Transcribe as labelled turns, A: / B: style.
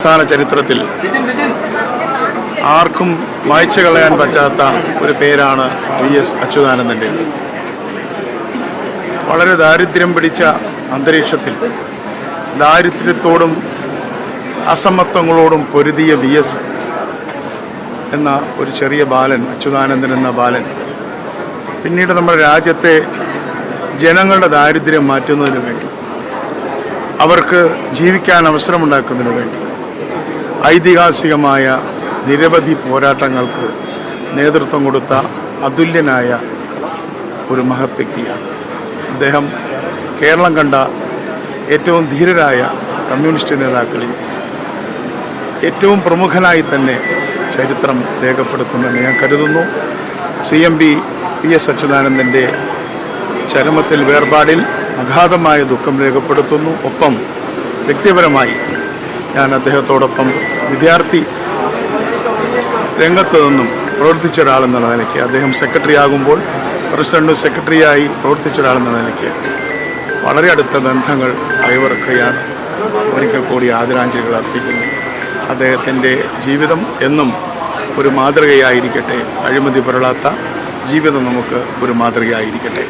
A: സംസ്ഥാന ചരിത്രത്തിൽ ആർക്കും വായിച്ചു കളയാൻ പറ്റാത്ത ഒരു പേരാണ് വി എസ് അച്യുതാനന്ദന്റെ. വളരെ ദാരിദ്ര്യം പിടിച്ച അന്തരീക്ഷത്തിൽ ദാരിദ്ര്യത്തോടും അസമത്വങ്ങളോടും പൊരുതിയ വി എസ് എന്ന ഒരു ചെറിയ ബാലൻ അച്യുതാനന്ദൻ എന്ന ബാലൻ പിന്നീട് നമ്മുടെ രാജ്യത്തെ ജനങ്ങളുടെ ദാരിദ്ര്യം മാറ്റുന്നതിന് വേണ്ടി അവർക്ക് ജീവിക്കാൻ അവസരമുണ്ടാക്കുന്നതിന് വേണ്ടി ഐതിഹാസികമായ നിരവധി പോരാട്ടങ്ങൾക്ക് നേതൃത്വം കൊടുത്ത അതുല്യനായ ഒരു മഹത് വ്യക്തിയാണ്. അദ്ദേഹം കേരളം കണ്ട ഏറ്റവും ധീരരായ കമ്മ്യൂണിസ്റ്റ് നേതാക്കളിൽ ഏറ്റവും പ്രമുഖനായി തന്നെ ചരിത്രം രേഖപ്പെടുത്തുമെന്ന് ഞാൻ കരുതുന്നു. C M B P S അച്യുതാനന്ദന്റെ ചരമത്തിൽ വേർപാടിൽ അഗാധമായ ദുഃഖം രേഖപ്പെടുത്തുന്നു. ഒപ്പം വ്യക്തിപരമായി ഞാൻ അദ്ദേഹത്തോടൊപ്പം വിദ്യാർത്ഥി രംഗത്ത് നിന്നും പ്രവർത്തിച്ച ഒരാളെന്നുള്ള നിലയ്ക്ക്. അദ്ദേഹം സെക്രട്ടറി ആകുമ്പോൾ പ്രസിഡന്റും സെക്രട്ടറിയായി പ്രവർത്തിച്ച ഒരാളെന്ന നിലയ്ക്ക്. വളരെ അടുത്ത ബന്ധങ്ങൾ അയവിറക്കുകയാണ് ഒരിക്കൽ കൂടി ആദരാഞ്ജലികൾ അർപ്പിക്കുന്നു. അദ്ദേഹത്തിന്റെ ജീവിതം എന്നും ഒരു മാതൃകയായിരിക്കട്ടെ. അഴിമതി പുരളാത്ത ജീവിതം നമുക്ക് ഒരു മാതൃകയായിരിക്കട്ടെ.